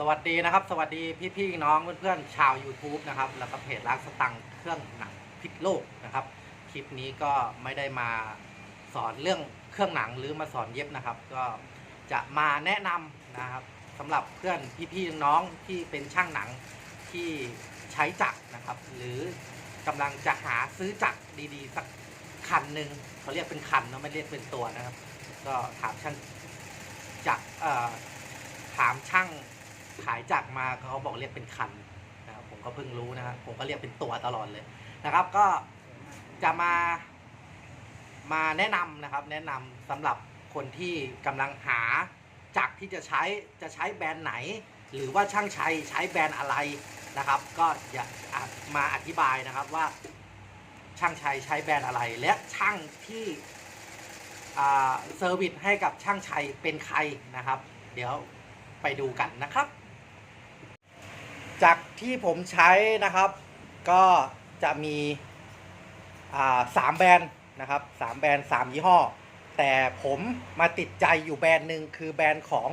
สวัสดีนะครับ สวัสดีพี่ๆน้องเพื่อนๆชาว YouTube นะครับแล้วก็เพจร้านสตังค์เครื่องหนังพิษโลกนะครับ คลิปนี้ก็ไม่ได้มาสอนเรื่องเครื่องหนังหรือมาสอนเย็บนะครับ ก็จะมาแนะนำนะครับสำหรับเพื่อนพี่ๆน้องที่เป็นช่างหนังที่ใช้จักรนะครับ หรือกำลังจะหาซื้อจักรดีๆ สักคันหนึ่งเขาเรียกเป็นคันเนะไม่เรียกเป็นตัวนะครับ ก็ถามช่างจักรถามช่าง ขายจักมาเขาบอกเรียกเป็นคันนะครับผมก็เพิ่งรู้นะครับผมก็เรียกเป็นตัวตลอดเลยนะครับ ก็จะมามาแนะนำนะครับ แนะนำสำหรับคนที่กำลังหาจักรที่จะใช้จะใช้แบรนด์ไหน หรือว่าช่างชัยใช้แบรนด์อะไรนะครับ ก็อยากอะมาอธิบายนะครับว่าช่างชัยใช้แบรนด์อะไร และช่างที่เซอร์วิสให้กับช่างชัยเป็นใครนะครับ เดี๋ยวไปดูกันนะครับ จากที่ผมใช้นะครับ ก็จะมีสามแบรนด์นะครับสามแบรนด์สามยี่ห้อ แต่ผมมาติดใจอยู่แบรนด์หนึ่งคือแบรนด์ของ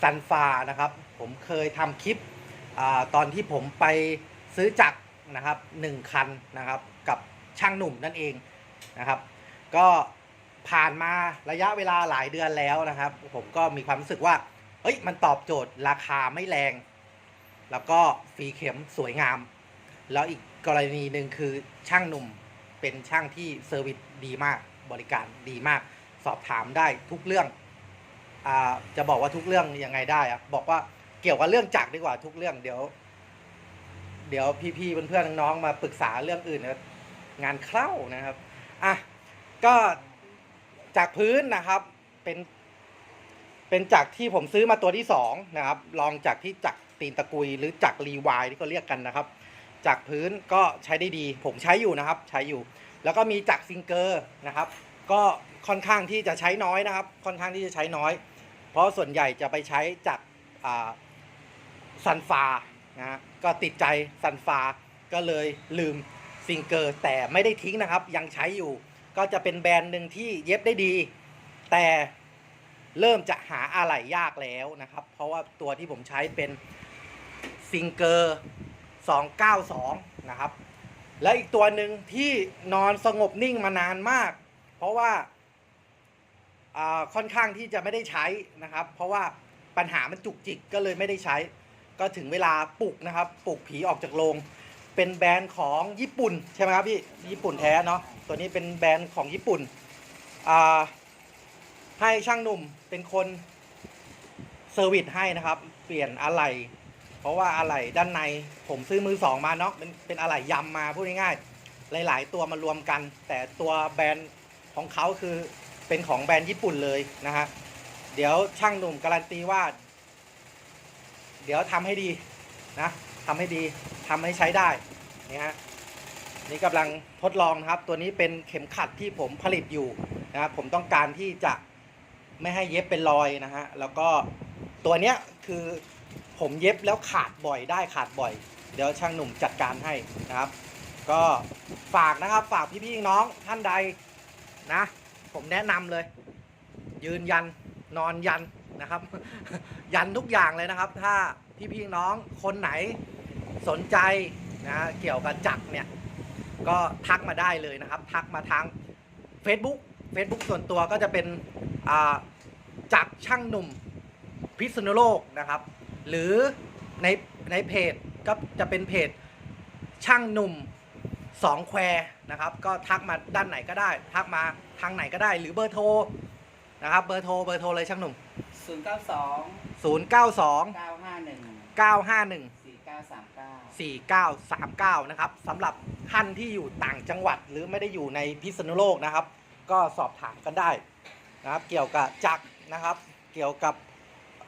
ซันฟานะครับ ผมเคยทำคลิปอตอนที่ผมไปซื้อจักรนะครับหนึ่งคันนะครับกับช่างหนุ่มนั่นเองนะครับ ก็ผ่านมาระยะเวลาหลายเดือนแล้วนะครับ ผมก็มีความรู้สึกว่าเอ้ยมันตอบโจทย์ราคาไม่แรง แล้วก็ฟรีเข็มสวยงาม แล้วอีกกรณีหนึ่งคือช่างหนุ่มเป็นช่างที่เซอร์วิสดีมากบริการดีมาก สอบถามได้ทุกเรื่องอจะบอกว่าทุกเรื่องยังไงได้อะบอกว่าเกี่ยวกับเรื่องจักรดีกว่าทุกเรื่องเดี๋ยว เดี๋ยวพี่ๆเพื่อนๆน้องๆมาปรึกษาเรื่องอื่นนะงานเข้านะครับอะก็จากพื้นนะครับเป็นเป็นจากรที่ผมซื้อมาตัวที่สองนะครับลองจากที่จากร ตีนตะกุยหรือจากรีวายที่เขาเรียกกันนะครับ จากพื้นก็ใช้ได้ดี ผมใช้อยู่นะครับ ใช้อยู่ แล้วก็มีจากซิงเกอร์นะครับ ก็ค่อนข้างที่จะใช้น้อยนะครับ ค่อนข้างที่จะใช้น้อย เพราะส่วนใหญ่จะไปใช้จากซันฟานะฮะก็ติดใจซันฟาก็เลยลืมซิงเกอร์แต่ไม่ได้ทิ้งนะครับ ยังใช้อยู่ ก็จะเป็นแบรนด์หนึ่งที่เย็บได้ดี แต่เริ่มจะหาอะไหล่ยากแล้วนะครับ เพราะว่าตัวที่ผมใช้เป็น ซิงเกอร์292 นะครับ และอีกตัวหนึ่งที่นอนสงบนิ่งมานานมาก เพราะว่าค่อนข้างที่จะไม่ได้ใช้นะครับ เพราะว่าปัญหามันจุกจิกก็เลยไม่ได้ใช้ ก็ถึงเวลาปลุกนะครับปลุกผีออกจากโรงเป็นแบรนด์ของญี่ปุ่นใช่ไหมครับพี่ญี่ปุ่นแท้เนาะตัวนี้เป็นแบรนด์ของญี่ปุ่นให้ช่างหนุ่มเป็นคนเซอร์วิสให้นะครับ เปลี่ยนอะไหล่ เพราะว่าอะไหล่ด้านในผมซื้อมือสองมาเนาะเป็นเป็นอะไหล่ยำมาพูดง่ายๆหลาย ๆ ตัวมารวมกัน แต่ตัวแบรนด์ของเขาคือเป็นของแบรนด์ญี่ปุ่นเลยนะฮะเดี๋ยวช่างหนุ่มการันตีว่า เดี๋ยวทำให้ดีนะทำให้ดีทำให้ใช้ได้นี่ฮะนี่กำลังทดลองนะครับ ตัวนี้เป็นเข็มขัดที่ผมผลิตอยู่นะครับผมต้องการที่จะไม่ให้เย็บเป็นรอยนะฮะแล้วก็ตัวเนี้ยคือ ผมเย็บแล้วขาดบ่อยได้ขาดบ่อย เดี๋ยวช่างหนุ่มจัดการให้นะครับ ก็ฝากนะครับฝากพี่ๆน้องท่านใดนะ ผมแนะนำเลย ยืนยันนอนยันนะครับ ยันทุกอย่างเลยนะครับ ถ้าพี่ๆน้องคนไหนสนใจนะเกี่ยวกับจักรเนี่ยก็ทักมาได้เลยนะครับ ทักมาทาง Facebook Facebook ส่วนตัวก็จะเป็นจักรช่างหนุ่มพิษณุโลกนะครับ หรือในในเพจก็จะเป็นเพจช่างหนุ่มสองแควนะครับ ก็ทักมาด้านไหนก็ได้ ทักมาทางไหนก็ได้ หรือเบอร์โทรนะครับ เบอร์โทรเบอร์โทรเลยช่างหนุ่ม ศูนย์เก้าสอง092 เก้าห้าหนึ่ง951 สี่เก้าสามเก้า 4939 นะครับสำหรับท่านที่อยู่ต่างจังหวัดหรือไม่ได้อยู่ในพิษณุโลกนะครับ ก็สอบถามกันได้นะครับ เกี่ยวกับจักรนะครับ เกี่ยวกับ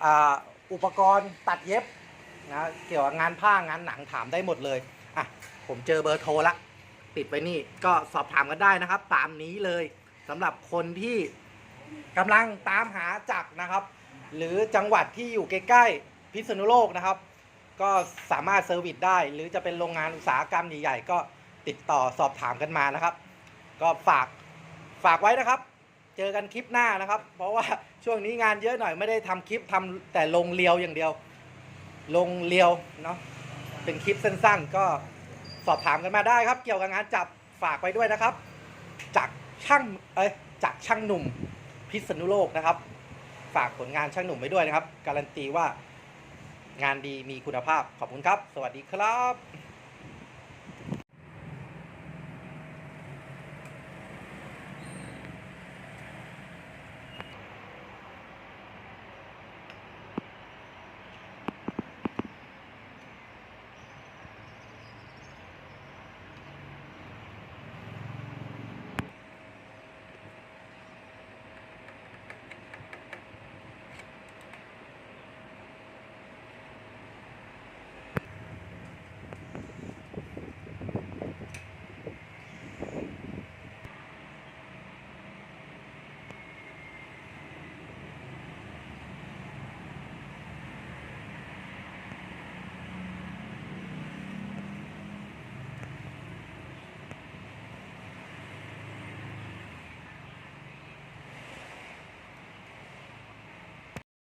อ่า อุปกรณ์ตัดเย็บนะเกี่ยวกับงานผ้างานหนังถามได้หมดเลยอะผมเจอเบอร์โทรละติดไว้นี่ก็สอบถามกันได้นะครับ ตามนี้เลยสำหรับคนที่กำลังตามหาจักรนะครับ หรือจังหวัดที่อยู่ใกล้ๆพิษณุโลกนะครับ ก็สามารถเซอร์วิสได้ หรือจะเป็นโรงงานอุตสาหกรรมใหญ่ๆก็ติดต่อสอบถามกันมานะครับ ก็ฝากฝากไว้นะครับ เจอกันคลิปหน้านะครับ เพราะว่าช่วงนี้งานเยอะหน่อยไม่ได้ทำคลิปทำแต่ลงเรียวอย่างเดียว ลงเรียวเนาะเป็นคลิปสั้นๆ ก็สอบถามกันมาได้ครับ เกี่ยวกับงานจับฝากไปด้วยนะครับ จากช่างเอ้ยจากช่างหนุ่มพิษณุโลกนะครับ ฝากผลงานช่างหนุ่มไว้ด้วยนะครับ การันตีว่างานดีมีคุณภาพขอบคุณครับ สวัสดีครับ